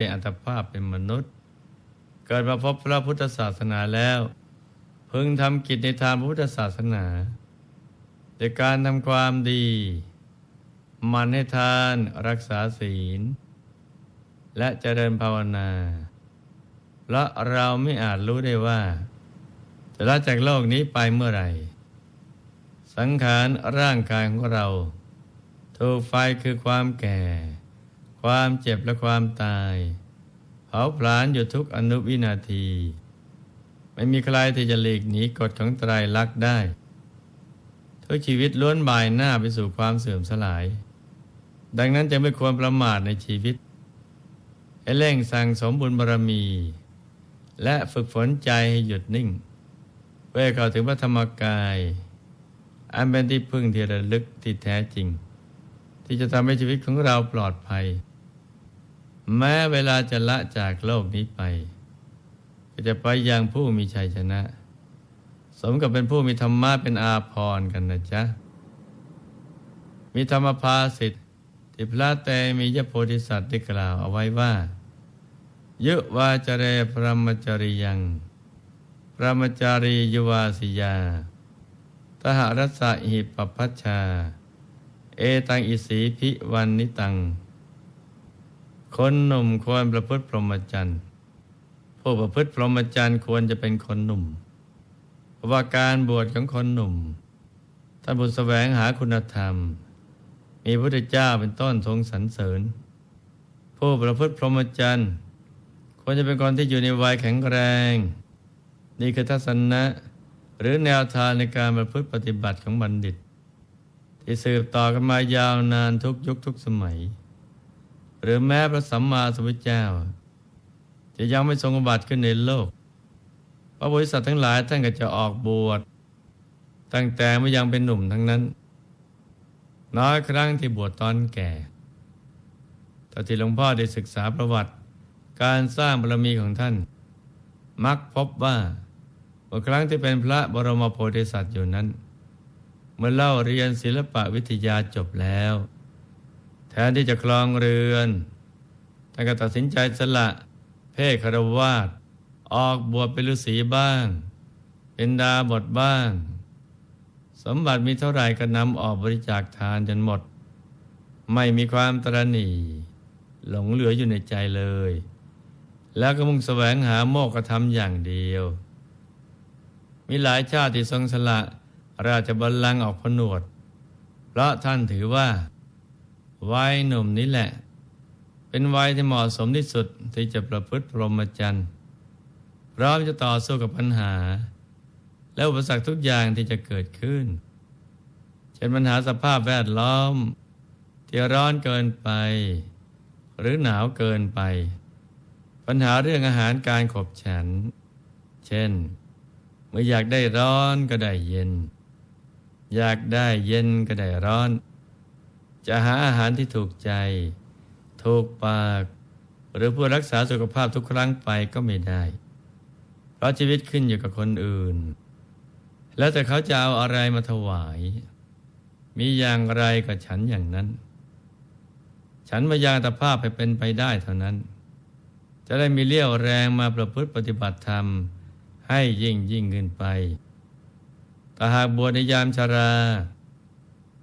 อัตภาพเป็นมนุษย์ เกิดมาพบพระพุทธศาสนาแล้ว พึงทำกิจในทางพระพุทธศาสนาโดยการทำความดี มันให้ทานรักษาศีล และเจริญภาวนาและเราไม่อาจรู้ได้ว่า จะละจากโลกนี้ไปเมื่อไหร่ สังขารร่างกายของเรา ถูกไฟคือความแก่ ความเจ็บและความตายเผาผลาญอยู่ทุกอนุวินาที ไม่มีใครที่จะหลีกหนีกฎของไตรลักษณ์ได้ ทุกชีวิตล้วนบ่ายหน้าไปสู่ความเสื่อมสลาย ดังนั้นจะไม่ควรประมาทในชีวิตให้เร่งสั่งสมบุญบารมี และฝึกฝนใจให้หยุดนิ่ง เพื่อเข้าถึงพระธรรมกาย อันเป็นที่พึ่งที่ระลึกที่แท้จริง ที่จะทำให้ชีวิตของเราปลอดภัย แม้เวลาจะละจากโลกนี้ไป ก็จะไปยังผู้มีชัยชนะ สมกับเป็นผู้มีธรรมะเป็นอาภรณ์กันนะจ๊ะ มีธรรมภาสิทธิ์ที่พระเตมียโพธิสัตว์ได้กล่าวเอาไว้ว่ายุวาจเรพรหมจริยังพรหมจารียุวาสิยา ทหรัสสะหิปปัชชา เอตังอิสีพิวันนิตัง คนหนุ่มควรประพฤติพรหมจรรย์ผู้ประพฤติพรหมจรรย์ควรจะเป็นคนหนุ่ม เพราะว่าการบวชของคนหนุ่มท่านบุญแสวงหาคุณธรรม มีพระพุทธเจ้าเป็นต้นทรงสรรเสริญ ผู้ประพฤติพรหมจรรย์ควรจะเป็นคนที่อยู่ในวัยแข็งแรง นี่คือทัศนะหรือแนวทางในการประพฤติปฏิบัติของบัณฑิต ที่สืบต่อกันมายาวนานทุกยุคทุกสมัย หรือแม้พระสัมมาสัมพุทธเจ้า จะยังไม่ทรงอุบัติขึ้นในโลก พระบริษัททั้งหลายท่านก็จะออกบวชตั้งแต่เมื่อยังเป็นหนุ่มทั้งนั้น น้อยครั้งที่บวชตอนแก่แต่ที่หลวงพ่อได้ศึกษาประวัติ การสร้างบารมีของท่าน มักพบว่าเมื่อครั้งที่เป็นพระบรมโพธิสัตว์อยู่นั้น เมื่อเล่าเรียนศิลปะวิทยาจบแล้ว แทนที่จะคลองเรือนท่านก็ตัดสินใจสละ เพศคารวาสออกบวชเป็นฤาษีบ้าง เป็นดาบทบ้าง สมบัติมีเท่าไหร่ก็นำออกบริจาคทานจนหมด ไม่มีความตรณีหลงเหลืออยู่ในใจเลย แล้วก็มุ่งแสวงหาโมกธรรมอย่างเดียว มีหลายชาติที่ทรงสละ ราชบัลลังก์ออกผนวด เพราะท่านถือว่า วัยหนุ่มนี้แหละ เป็นวัยที่เหมาะสมที่สุดที่จะประพฤติพรหมจรรย์พร้อมจะต่อสู้กับปัญหา และอุปสรรคทุกอย่างที่จะเกิดขึ้น เช่นปัญหาสภาพแวดล้อม ที่ร้อนเกินไป หรือหนาวเกินไป ปัญหาเรื่องอาหารการขบฉัน เช่น เมื่ออยากได้ร้อนก็ได้เย็น อยากได้เย็นก็ได้ร้อน จะหาอาหารที่ถูกใจ ถูกปาก หรือเพื่อรักษาสุขภาพทุกครั้งไปก็ไม่ได้ เพราะชีวิตขึ้นอยู่กับคนอื่น แล้วแต่เขาจะเอาอะไรมาถวาย มีอย่างไรก็ฉันอย่างนั้น ฉันมายางตภาพไปเป็นไปได้เท่านั้น จะได้มีเลี้ยวแรงมาประพฤติปฏิบัติธรรม ให้ยิ่งยิ่งขึ้นไปแต่หากบวชในยามชารา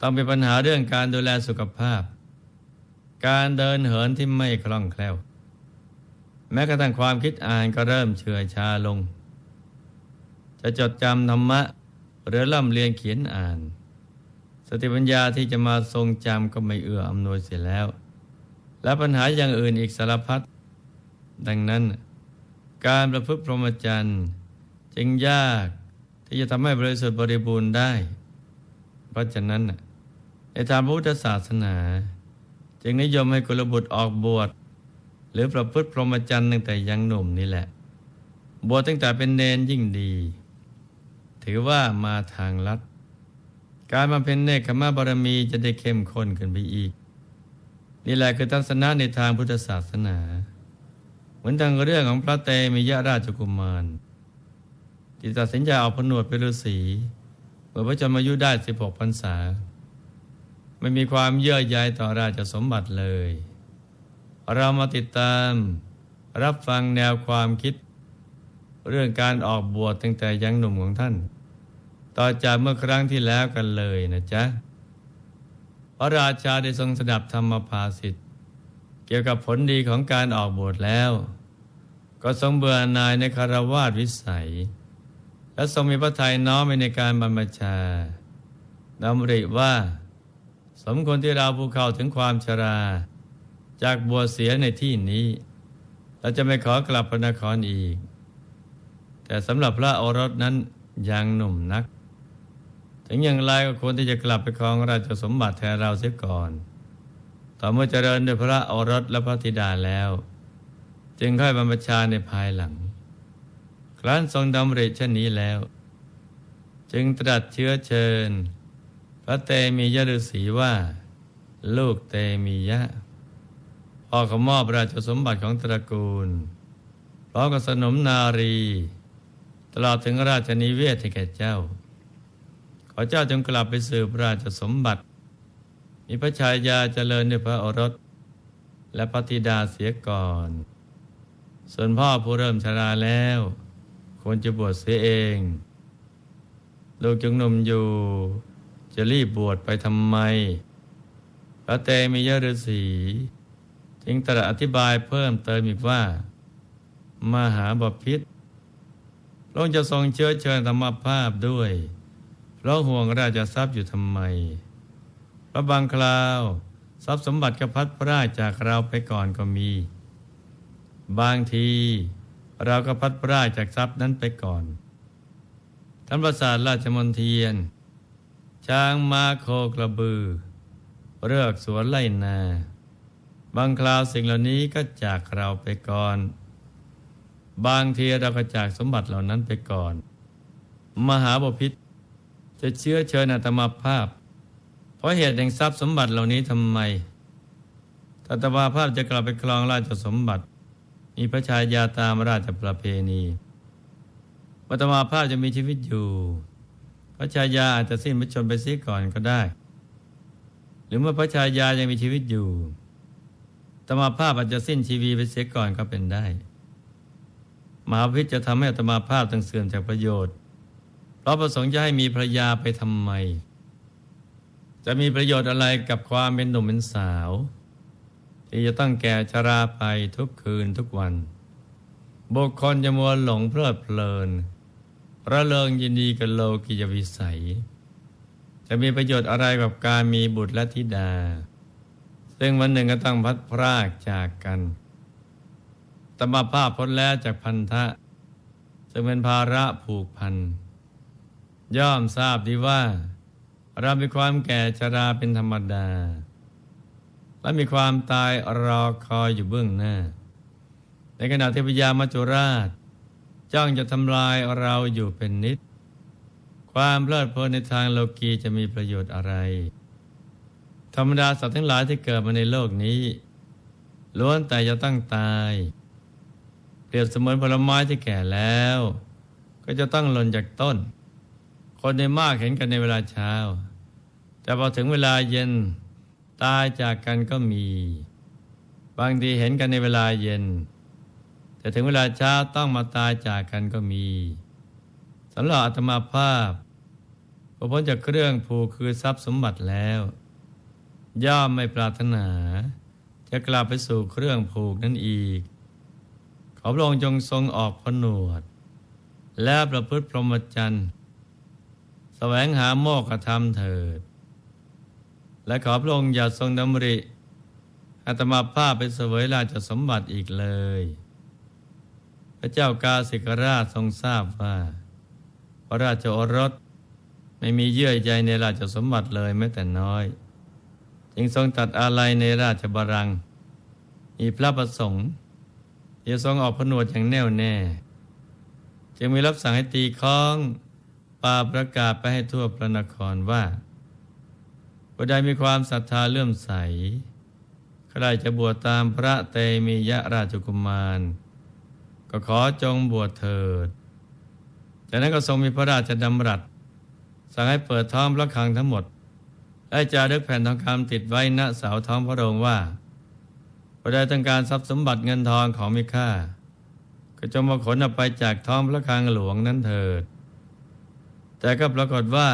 ต้องเป็นปัญหาเรื่องการดูแลสุขภาพ การเดินเหินที่ไม่คล่องแคล่ว แม้กระทั่งความคิดอ่านก็เริ่มเฉื่อยชาลง จะจดจำธรรมะ หรือล่ำเรียนเขียนอ่าน สติปัญญาที่จะมาทรงจำก็ไม่เอื้ออำนวยเสียแล้ว และปัญหาอย่างอื่นอีกสารพัดดังนั้น การประพฤติพรหมจรรย์จึงยากที่จะทำให้บริสุทธิ์บริบูรณ์ได้ เพราะฉะนั้น ในทางพุทธศาสนา จึงนิยมให้กุลบุตรออกบวชหรือประพฤติพรหมจรรย์ตั้งแต่ยังหนุ่มนี่แหละ บวชตั้งแต่เป็นเนนยิ่งดี ถือว่ามาทางลัด การมาเป็นเนคขมาบารมีจะได้เข้มข้นขึ้นไปอีก นี่แหละคือทัศนะในทางพุทธศาสนา เหมือนทางเรื่องของพระเตมียราชกุมารที่ตัดสินใจเอาผนวดเป็นฤาษีเมื่อพระชนมายุได้ 16พรรษา ไม่มีความเยื่อใยต่อราชสมบัติเลย เรามาติดตามรับฟังแนวความคิด เรื่องการออกบวชตั้งแต่ยังหนุ่มของท่าน ต่อจากเมื่อครั้งที่แล้วกันเลยนะจ๊ะ พระราชาได้ทรงสดับธรรมภาสิทธิ์เกี่ยวกับผลดีของการออกบวชแล้ว ก็ทรงเบื่อหน่ายในคารวาสวิสัย และทรงมีพระทัยน้อมไปในการบรรพชาดำริว่า สมควรที่เราผู้เข้าถึงความชรา จากบวชเสียในที่นี้เราจะไม่ขอกลับพระนครอีก แต่สำหรับพระโอรสนั้นยังหนุ่มนัก ถึงอย่างไรก็ควรที่จะกลับไปครองราชสมบัติแทนเราเสียก่อน ต่อเมื่อเจริญด้วยพระโอรสและพระธิดาแล้ว จึงค่อยบรรพชาในภายหลัง ครั้นทรงดำริเช่นนี้แล้ว จึงตรัสเชื้อเชิญ พระเตมียฤษีว่า ลูกเตมียะพ่อขมอบราชสมบัติของตระกูลพร้อมกับสนมนารี ตลอดถึงราชนิเวศให้แก่เจ้า ขอเจ้าจงกลับไปสืบราชสมบัติ มีพระชายาเจริญด้วยพระโอรส และพระธิดาเสียก่อน ส่วนพ่อผู้เริ่มชราแล้วควรจะบวชเสียเอง ลูกจึงนมอยู่ จะรีบบวชไปทำไม พระเตมียฤษีจึงตรัสอธิบายเพิ่มเติมอีกว่า มหาบพิษพระองค์จะทรงเชื้อเชิญธรรมภาพด้วย เพราะห่วงราชทรัพย์อยู่ทำไม พระบางคราวทรัพย์สมบัติก็พัดพราจากเราไปก่อนก็มี บางทีเราก็พัดพราจากทรัพย์นั้นไปก่อนท่านประสาทราชมนเทียน ช้างม้าโคกระบือ เลือกสวนไล่นา บางคราวสิ่งเหล่านี้ก็จากเราไปก่อน บางทีเราก็จากสมบัติเหล่านั้นไปก่อน มหาบพิษจะเชื้อเชิญอาตมาภาพ เพราะเหตุแห่งทรัพย์สมบัติเหล่านี้ทำไมอาตมาภาพจะกลับไปครองราชสมบัติ มีพระชายาตามราชประเพณีอาตมาภาพจะมีชีวิตอยู่ พระชายาอาจจะสิ้นพระชนไปเสียก่อนก็ได้ หรือเมื่อพระชายายังมีชีวิตอยู่อาตมาภาพอาจจะสิ้นชีวีไปเสียก่อนก็เป็นได้มหาพิจะทำให้อาตมาภาพต้องเสื่อมจากประโยชน์ เพราะประสงค์จะให้มีภรรยาไปทำไม จะมีประโยชน์อะไรกับความเป็นหนุ่มเป็นสาว ที่จะต้องแก่ชราไปทุกคืนทุกวัน บุคคลจะมัวหลงเพลิดเพลิน ระเริงยินดีกับโลกิยวิสัย จะมีประโยชน์อะไรกับการมีบุตรและธิดา ซึ่งวันหนึ่งก็ต้องพัดพรากจากกันตมภาพพ้นแล้วจากพันธะ ซึ่งเป็นภาระผูกพัน ย่อมทราบดีว่า เรามีความแก่ชราเป็นธรรมดา และมีความตายรอคอยอยู่เบื้องหน้า ในขณะที่พญามัจจุราช จ้องจะทำลายเราอยู่เป็นนิด ความเพลิดเพลินในทางโลกีจะมีประโยชน์อะไร ธรรมดาสัตว์ทั้งหลายที่เกิดมาในโลกนี้ ล้วนแต่จะต้องตาย เปรียบเสมือนผลไม้ที่แก่แล้ว ก็จะต้องหล่นจากต้น คนในมากเห็นกันในเวลาเช้า แต่พอถึงเวลาเย็นตายจากกันก็มี บางทีเห็นกันในเวลาเย็น แต่ถึงเวลาเช้าต้องมาตายจากกันก็มีสำหรับอาตมาภาพพอพ้นจากเครื่องผูกคือทรัพย์สมบัติแล้ว ย่อมไม่ปรารถนา จะกลับไปสู่เครื่องผูกนั่นอีก ขอพระองค์จงทรงออกผนวด และประพฤติพรหมจรรย์แสวงหาโมกขธรรมเถิด และขอพระองค์อย่าทรงดำริอาตมาภาพไปเสวยราชสมบัติอีกเลย พระเจ้ากาสิกราชทรงทราบว่า พระราชโอรสไม่มีเยื่อใยในราชสมบัติเลยแม้แต่น้อย จึงทรงตัดอาลัยในราชบารังมีพระประสงค์จะทรงออกผนวดอย่างแน่วแน่ จึงมีรับสั่งให้ตีค้องปาประกาศไปให้ทั่วพระนครว่าผู้ใดมีความศรัทธาเลื่อมใส ใครจะบวชตามพระเตมียะราชกุมาร ก็ขอจงบวชเถิด จากนั้นก็ทรงมีพระราชดำรัส สั่งให้เปิดท้องพระคลังทั้งหมดและจารึกแผ่นทองคำติดไว้ณเสาท้องพระโรงว่าพผู้ใดต้องการทรัพย์สมบัติเงินทองของมีค่า ก็จงมาขนออกไปจากท้องพระคลังหลวงนั้นเถิด แต่ก็ปรากฏว่า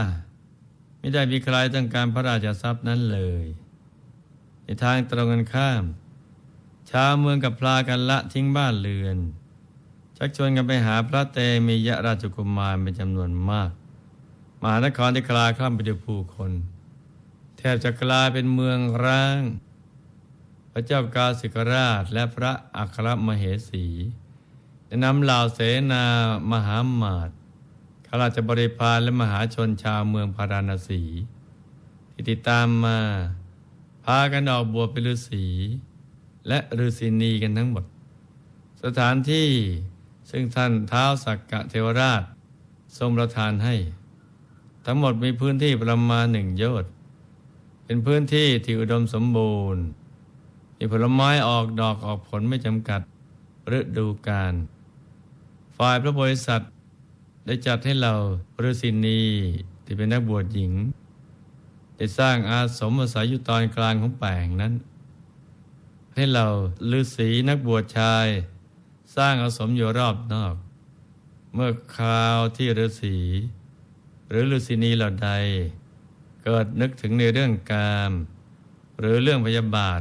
ไม่ได้มีใครต้องการพระราชทรัพย์นั้นเลย ในทางตรงกันข้าม ชาวเมืองกับพลากันละทิ้งบ้านเรือน ชักชวนกันไปหาพระเตมียราชกุมารเป็นจำนวนมาก มหานครได้กลาคล่ำไปด้วยผู้คน แทบจะกลายเป็นเมืองร้าง พระเจ้ากาสิกราชและพระอัครมเหสีได้นำเหล่าเสนามหามาตข้าราชบริพารและมหาชนชาวเมืองพาราณสีที่ติดตามมา พากันออกบวชเป็นฤาษีและฤาษีนีกันทั้งหมด สถานที่ ซึ่งท่านเท้าสักกะเทวราช ทรงประทานให้ ทั้งหมดมีพื้นที่ประมาณหนึ่งโยชน์เป็นพื้นที่ที่อุดมสมบูรณ์ มีผลไม้ออกดอกออกผลไม่จำกัดฤดูกาลฝ่ายพระบริษัทได้จัดให้เราฤาษีนีที่เป็นนักบวชหญิง ได้สร้างอาสมอาศัยอยู่ตอนกลางของแปลงนั้น ให้เราฤาษีนักบวชชาย สร้างอาสมอยู่รอบนอก เมื่อคราวที่ฤาษีหรือฤาษีนีเหล่าใด เกิดนึกถึงในเรื่องกาม หรือเรื่องพยาบาท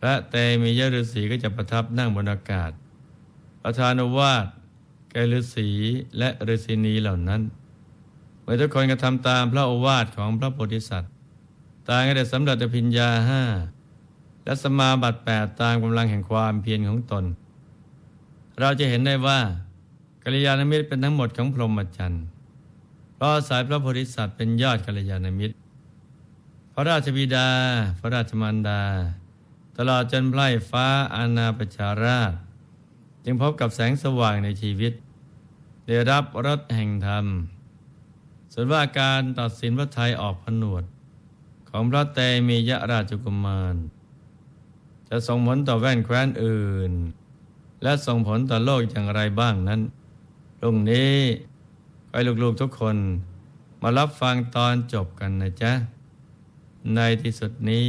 พระเตมียฤาษีก็จะประทับนั่งบนอากาศ ประธานวาทแก่ฤาษีและฤาษีนีเหล่านั้นเมื่อทุกคนกระทำตามพระโอวาทของพระโพธิสัตว์ต่างก็ได้สำเร็จอภิญญาห้าและสมาบัติแปดตามกำลังแห่งความเพียรของตน เราจะเห็นได้ว่ากัลยาณมิตรเป็นทั้งหมดของพรหมจรรย์เพราะอายพระโพธิสัตว์เป็นยอดกัลยาณมิตร พระราชบิดา พระราชมารดา ตลอดจนไพร่ฟ้าอาณาประชาราช จึงพบกับแสงสว่างในชีวิต ได้รับรสแห่งธรรม ส่วนว่าการตัดสินพระไทยออกผนวด ของพระเตมียราชกุมาร จะส่งผลต่อแว่นแคว้นอื่น และส่งผลต่อโลกอย่างไรบ้างนั้นตรงนี้ก็ให้ลูกๆทุกคนมารับฟังตอนจบกันนะจ๊ะ ในที่สุดนี้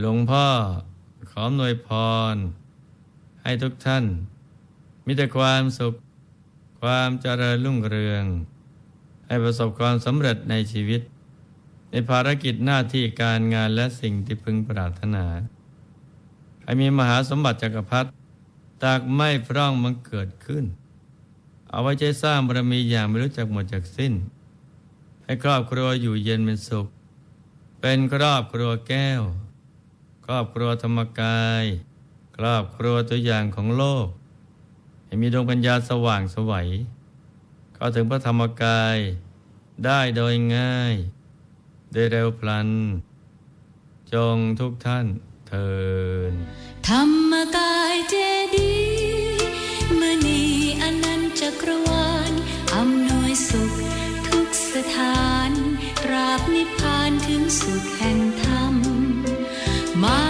หลวงพ่อขอหน่วยพร ให้ทุกท่าน มีแต่ความสุข ความเจริญรุ่งเรือง ให้ประสบความสำเร็จในชีวิต ในภารกิจหน้าที่การงานและสิ่งที่พึงปรารถนา ให้มีมหาสมบัติจักรพรรดิ ตากไม่พร่องมันเกิดขึ้น เอาไว้ใจสร้างบารมีอย่างไม่รู้จักหมดจากสิ้น ให้ครอบครัวอยู่เย็นเป็นสุข เป็นครอบครัวแก้ว ครอบครัวธรรมกาย ครอบครัวตัวอย่างของโลก ให้มีดวงปัญญาสว่างสวัยเข้าถึงพระธรรมกายได้โดยง่าย ได้เร็วพลัน จงทุกท่าน เทินธรรมกายเจดีย์มณีอนันต์จักรวาลอำนวยสุขทุกสถานตราบนิพพานถึงสุขแห่งธรรมมา